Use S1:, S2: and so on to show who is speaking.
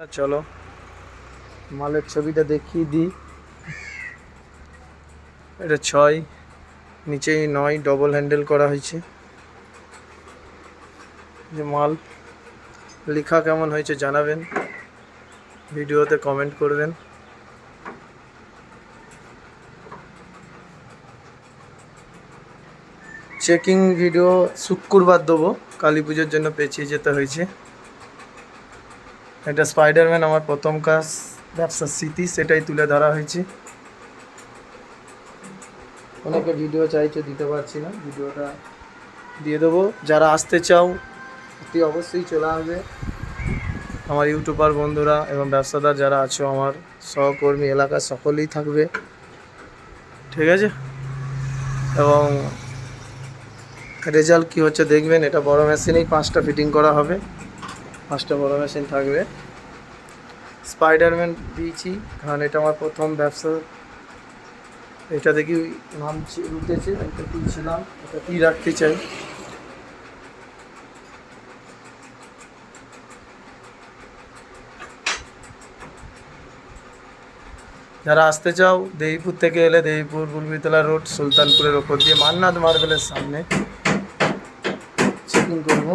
S1: চলো। মালের ছবিটা দেখিয়ে দিই। এটা ছয়, নিচেই নয় ডবল হ্যান্ডেল করা হয়েছে। যে মাল, লেখা কেমন হয়েছে জানাবেন। ভিডিওতে কমেন্ট করবেন। চেকিং ভিডিও শুক্রবার দেবো। কালী পুজোর জন্য পেছিয়ে যেতে হয়েছে। এটা স্পাইডারম্যান আমার প্রথম কাজ ব্যবসার স্মৃতি সেটাই তুলে ধরা হয়েছে। অনেকে ভিডিও চাইছে দিতে পারছি না ভিডিওটা দিয়ে দেবো। যারা আসতে চাও অতি অবশ্যই চলে আসবে। আমার ইউটিউবার বন্ধুরা এবং ব্যবসাদার যারা আছো আমার সহকর্মী এলাকার সকলেই থাকবে। ঠিক আছে? এবং রেজাল্ট কী হচ্ছে দেখবেন এটা বড় মেশিনেই পাঁচটা ফিটিং করা হবে। পাঁচটা বড় মেশিন থাকবে। স্পাইডারম্যান দিয়েছি, কারণ এটা আমার প্রথম ব্যবসা। এটা দেখি নাম উঠেছে এটা তুলছিলাম এটা কি রাখতে চাই। যারা আসতে চাও, দেবীপুর থেকে এলে দেবীপুর বুলবিতলা রোড, সুলতানপুরের ওপর দিয়ে মান্নাত মার্বেলের সামনে। চেকিং করব।